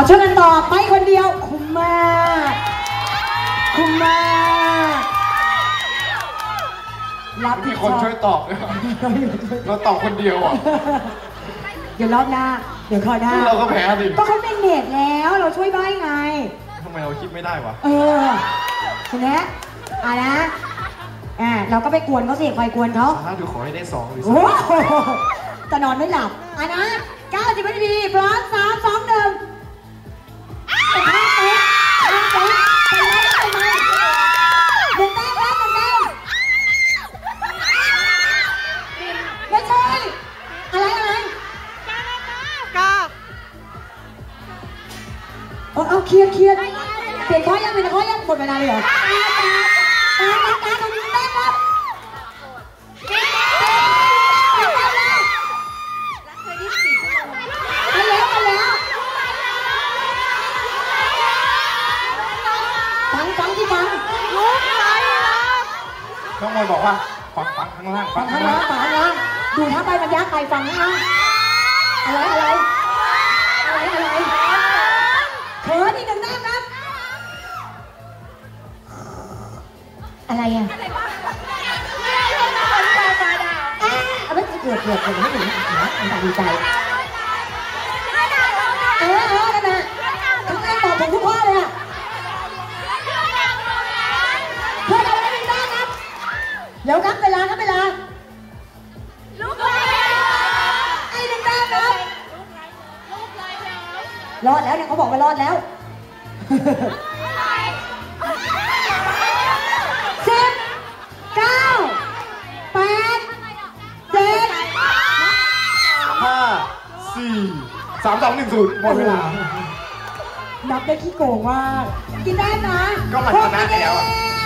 าช่วยกันตอบไปคนเดียว คุ้มมาก คุ้มมาก รับมีผิคนช่วยตอบด้วยเหรเราตอบคนเดียวอะเดี๋ยวรอบหน้า เดี๋ยวคอยหน้า เราก็แพ้ดิก็เขาเป็นเด็กแล้วเราช่วยใบ้ไง ทำไมเราคิดไม่ได้วะ เออเห็นไหมอะนะอ่าเราก็ไปกวนเขาสิคอยกวนเขา ถ้าดูขอให้ได้สองหรือสามแต่นอนไม่หลับอะนะ90วินาทีพร้อนึ่ง เคลียร์เคลียร์เปลี่ยนข้อยังเปลี่ยนข้อยังหมดเวลาเลยเหรอตาตาตาตรงนี้แต้มครับไปแล้วไปแล้วฟังฟังที่ฟังลูกไหลลับน้องมวยบอกว่าฟังฟังข้างล่างฟังข้างล่างฟังข้างล่างดูถ้าไปมันยากไปฟังข้างล่างอะไรอะไรอะไร อะไรอะอ่าเอาไม่เกิดเกิดเกิดให้หนูนะอันตาดีใจเออเออนั่นน่ะทั้งนั้นตอบถูกทุกข้อเลยอะเพื่อนเราได้เป็นบ้างครับ เดี๋ยวครับเวลาครับเวลาไอ้หนึ่งแต้มครับรอดแล้วเนี่ยเขาบอกว่ารอดแล้ว สี่สามสองหนึ่งศูนย์หมดเวลา นับได้ขี้โกงมากกินได้นะก็มันชนะแล้วอะหกคะแ